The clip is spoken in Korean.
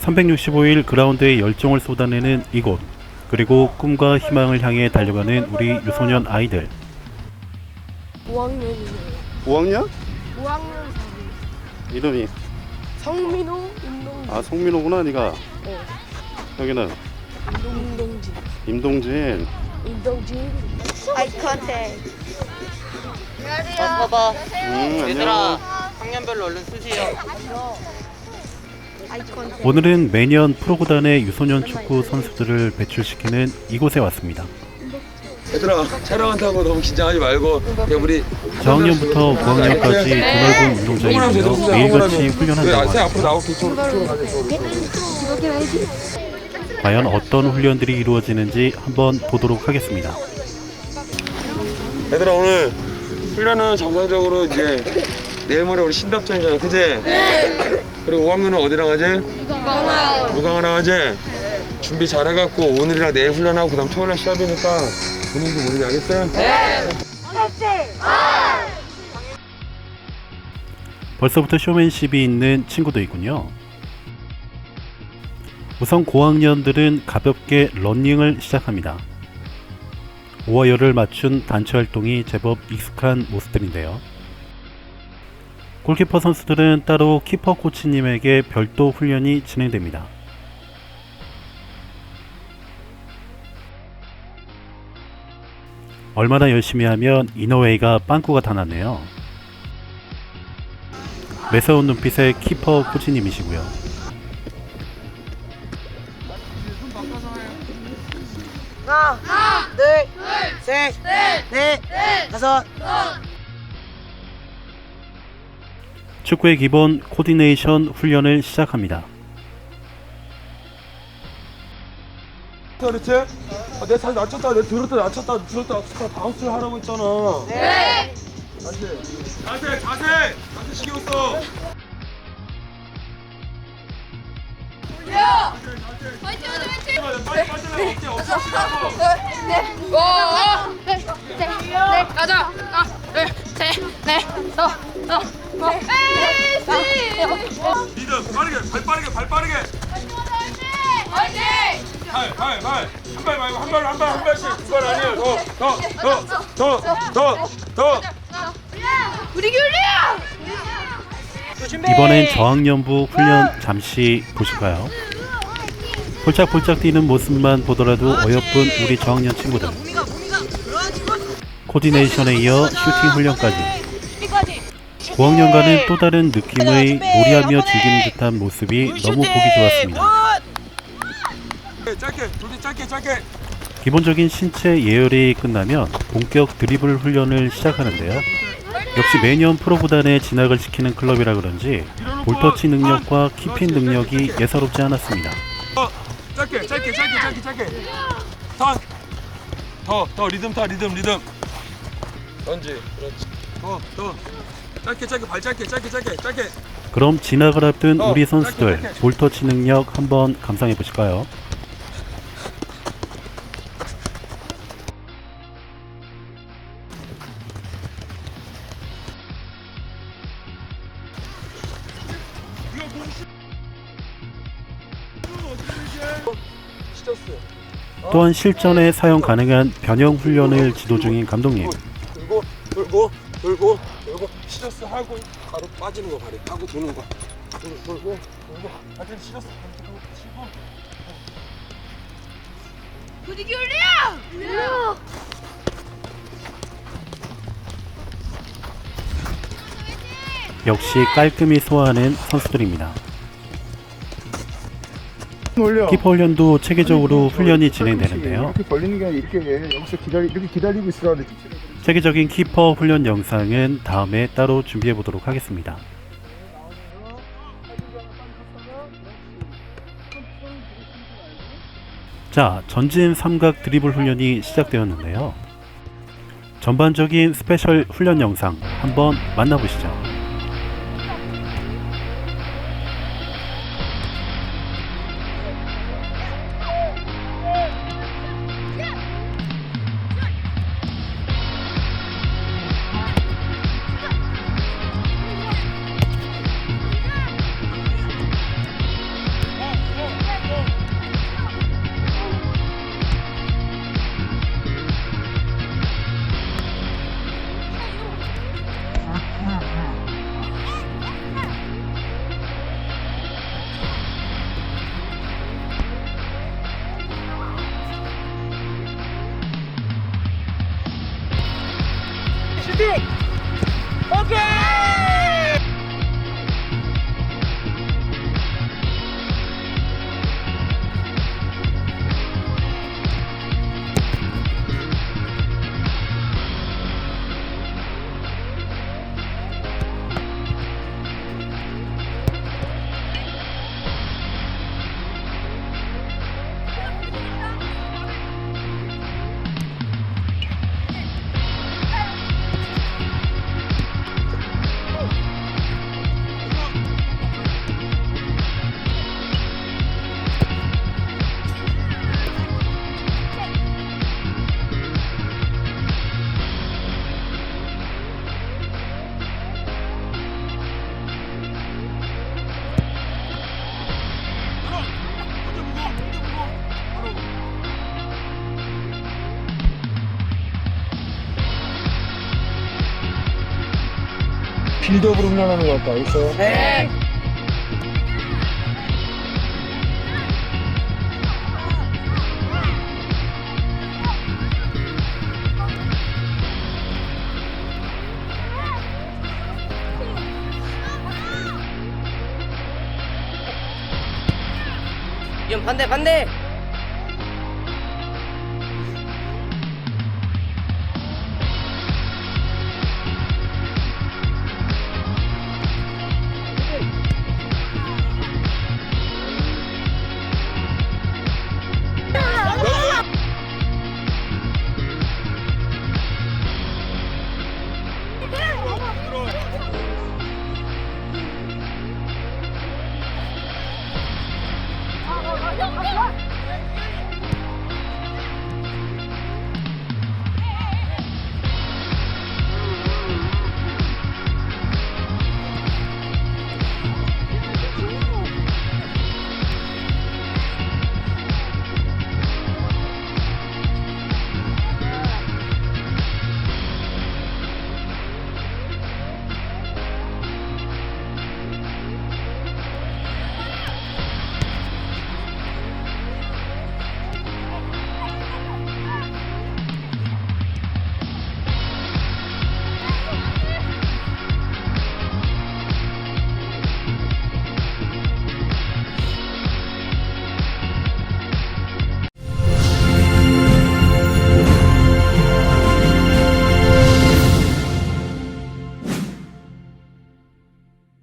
365일 그라운드에 열정을 쏟아내는 이곳 그리고 꿈과 희망을 향해 달려가는 우리 유소년 아이들. 5학년이네요. 5학년? 5학년 이름이? 성민호 운동 아 성민호구나 네가. 네. 여기는? 운동진. 임동진. 운동진. 아이 컨택 봐봐. 음, 얘들아, 안녕. 학년별로 얼른 쓰세요. 오늘은 매년 프로구단의 유소년 축구 선수들을 배출시키는 이곳에 왔습니다. 얘들아 촬영한다고 너무 긴장하지 말고 그냥 우리 저학년부터 9학년까지 드넓은 운동장이며 매일같이 훈련한다고 네, 앞으로 이쪽으로 과연 어떤 훈련들이 이루어지는지 한번 보도록 하겠습니다. 얘들아 오늘 훈련은 정상적으로 이제 내일 모레 우리 신답전이잖아 그지? 네 그리고 5학년은 어디랑 하지? 무강하랑 하지? 준비 잘해갖고 오늘이랑 내일 훈련하고 그 다음 토요일날 시합이니까 본인도 모르게 알겠어? 벌써부터 쇼맨십이 있는 친구도 있군요. 우선 고학년들은 가볍게 러닝을 시작합니다. 오와열을 맞춘 단체 활동이 제법 익숙한 모습들인데요. 골키퍼 선수들은 따로 키퍼 코치님에게 별도 훈련이 진행됩니다. 얼마나 열심히 하면 이너웨이가 빵꾸가 다 났네요. 매서운 눈빛의 키퍼 코치님이시고요. 축구의 기본 코디네이션 훈련을 시작합니다. 그렇지? 아, 내살 낮췄다 내 들었다 낮췄다 들었다 낮췄다 바운스를 하라고 했잖아 네 자세 자세 자세 자세 신경 써 빨리 빠지면 어깨 없어 가자. 하나, 둘, 셋, 넷, 다섯, 여섯, 일곱. 리듬 빠르게 발 빠르게 발 빠르게 발발발한발 말고 한발한발 한 발씩 두 발 아니에요 더더더더더더 우리 교리야. 이번엔 저학년부 훈련 잠시 보실까요? 폴짝폴짝 뛰는 모습만 보더라도 어여쁜 우리 저학년 친구들. 코디네이션에 이어 슈팅 훈련까지. 9학년과는 또 다른 느낌의 놀이하며 즐기는 듯한 모습이 너무 보기 좋았습니다. 기본적인 신체 예열이 끝나면 본격 드리블 훈련을 시작하는데요. 역시 매년 프로구단에 진학을 시키는 클럽이라 그런지 볼터치 능력과 키핀 능력이 예사롭지 않았습니다. 어, 짧게 짧게 짧게 짧게 짧게 턴더더 리듬 타 리듬 리듬 던지. 그렇지. 더 더. 짧게 짧게 발 짧게 짧게 짧게 짧게. 그럼 진학을 앞둔 우리 선수들 볼터치 능력 한번 감상해 보실까요? 시켰어 또한 실전에 사용 가능한 변형 훈련을 지도 중인 감독님. 돌고 돌고 돌고 시저스 하고 바로 빠지는 거 발이 하고 도는 거. 돌, 돌고 돌고. 하여튼 시저스 하고 치고. 우리 교리야. 역시 깔끔히 소화하는 선수들입니다. 키퍼 훈련도 체계적으로 훈련이 진행되는데요. 이렇게 벌리는 게 아니라 이렇게 해. 여기서 기다리 이렇게 기다리고 있으라 그래. 체계적인 키퍼 훈련 영상은 다음에 따로 준비해 보도록 하겠습니다. 자, 전진 삼각 드리블 훈련이 시작되었는데요. 전반적인 스페셜 훈련 영상 한번 만나보시죠. 슈팅! 오케이! 빌드업으로 훈련하는 것 같다. 알겠어? 이건 반대 반대